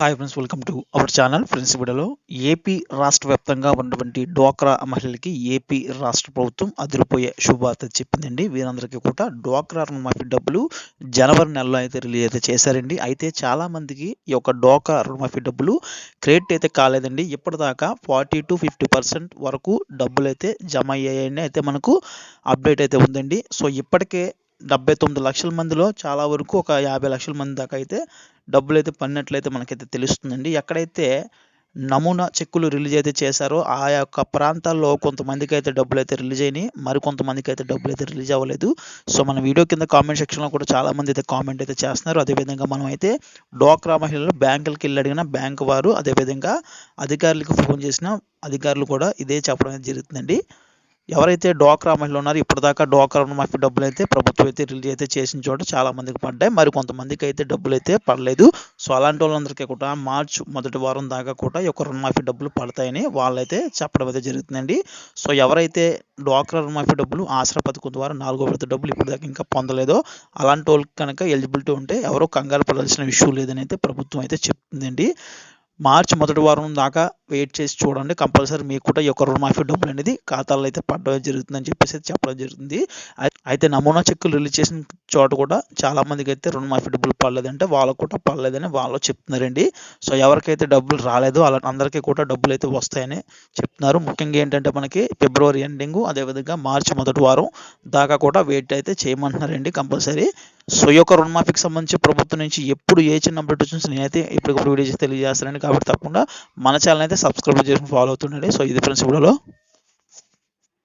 Hi friends welcome to our channel friends వీడియోలో AP రాష్ట్ర వ్యాప్తంగా ఉన్నటువంటి డ్వాక్రా మహిళలకి ఏపీ రాష్ట్ర ప్రభుత్వం అదిరిపోయే శుభవార్త చెప్పిందండి. వీరందరికీ కూడా డ్వాక్రా రుణమాఫీ డబ్బులు జనవరి నెలలో అయితే రిలీజ్ అయితే చేశారండి. అయితే చాలామందికి ఈ యొక్క డ్వాక్రా రుణమాఫీ డబ్బులు క్రెడిట్ అయితే కాలేదండి. ఇప్పటిదాకా ఫార్టీ టు ఫిఫ్టీ పర్సెంట్ వరకు డబ్బులు అయితే జమ అయ్యాయని అయితే మనకు అప్డేట్ అయితే ఉందండి. సో ఇప్పటికే డెబ్బై తొమ్మిది లక్షల మందిలో చాలా వరకు ఒక యాభై లక్షల మంది దాకా అయితే డబ్బులు అయితే పడినట్లయితే మనకైతే తెలుస్తుందండి. ఎక్కడైతే నమూనా చెక్కులు రిలీజ్ అయితే చేశారో ఆ యొక్క ప్రాంతాల్లో కొంతమందికి అయితే డబ్బులు అయితే రిలీజ్ అయినాయి. మరి కొంతమందికి అయితే డబ్బులు అయితే రిలీజ్ అవ్వలేదు. సో మన వీడియో కింద కామెంట్ సెక్షన్లో కూడా చాలామంది అయితే కామెంట్ అయితే చేస్తున్నారు. అదేవిధంగా మనం అయితే డోక్రా మహిళలు బ్యాంకులకి వెళ్ళి అడిగిన బ్యాంక్ వారు అదేవిధంగా అధికారులకు ఫోన్ చేసిన అధికారులు కూడా ఇదే చెప్పడం జరుగుతుందండి. ఎవరైతే డోక్రా మహిళలు ఉన్నారో ఇప్పటిదాకా డోక్రా రుణమాఫీ డబ్బులు అయితే ప్రభుత్వం అయితే రిలీజ్ అయితే చేసిన చోట చాలా మందికి పడ్డాయి. మరి కొంతమందికి అయితే డబ్బులు అయితే పడలేదు. సో అలాంటి వాళ్ళందరికీ కూడా మార్చ్ మొదటి వారం దాకా కూడా ఈ యొక్క రుణమాఫీ డబ్బులు పడతాయని వాళ్ళైతే చెప్పడం అయితే జరుగుతుందండి. సో ఎవరైతే డ్వాక్రా రుణమాఫీ డబ్బులు ఆసరా పథకం ద్వారా నాలుగో విడత డబ్బులు ఇప్పటిదాకా ఇంకా పొందలేదో అలాంటి వాళ్ళకి కనుక ఎలిజిబిలిటీ ఉంటే ఎవరో కంగారు పడాల్సిన విషయం లేదని అయితే ప్రభుత్వం అయితే చెప్తుందండి. మార్చి మొదటి వారం దాకా వెయిట్ చేసి చూడండి. కంపల్సరీ మీకు కూడా ఈ యొక్క రుణమాఫీ డబ్బులు అనేది ఖాతాలో అయితే పడడం జరుగుతుందని చెప్పేసి చెప్పడం జరుగుతుంది. అయితే నమూనా చెక్కులు రిలీజ్ చేసిన చోట కూడా చాలా మందికి అయితే రుణమాఫీ డబ్బులు పడలేదంటే వాళ్ళకు కూడా పడలేదని వాళ్ళు చెప్తున్నారండి. సో ఎవరికైతే డబ్బులు రాలేదో అలా అందరికీ కూడా డబ్బులు అయితే వస్తాయని చెప్తున్నారు. ముఖ్యంగా ఏంటంటే మనకి ఫిబ్రవరి ఎండింగ్ అదేవిధంగా మార్చి మొదటి వారం దాకా కూడా వెయిట్ అయితే చేయమంటున్నారండి కంపల్సరీ. సో ఈ యొక్క రుణమాఫీకి సంబంధించి ప్రభుత్వం నుంచి ఎప్పుడు ఏ చిన్న అప్డేట్ వచ్చినా నేనైతే ఇప్పటికప్పుడు వీడియో చేసి తెలియజేస్తానండి కాబట్టి తప్పకుండా మన ఛానల్ అయితే సబ్స్క్రైబ్ చేసుకుని ఫాలో అవుతుండండి. సో ఇది ఫ్రెండ్స్ వీడియోలో.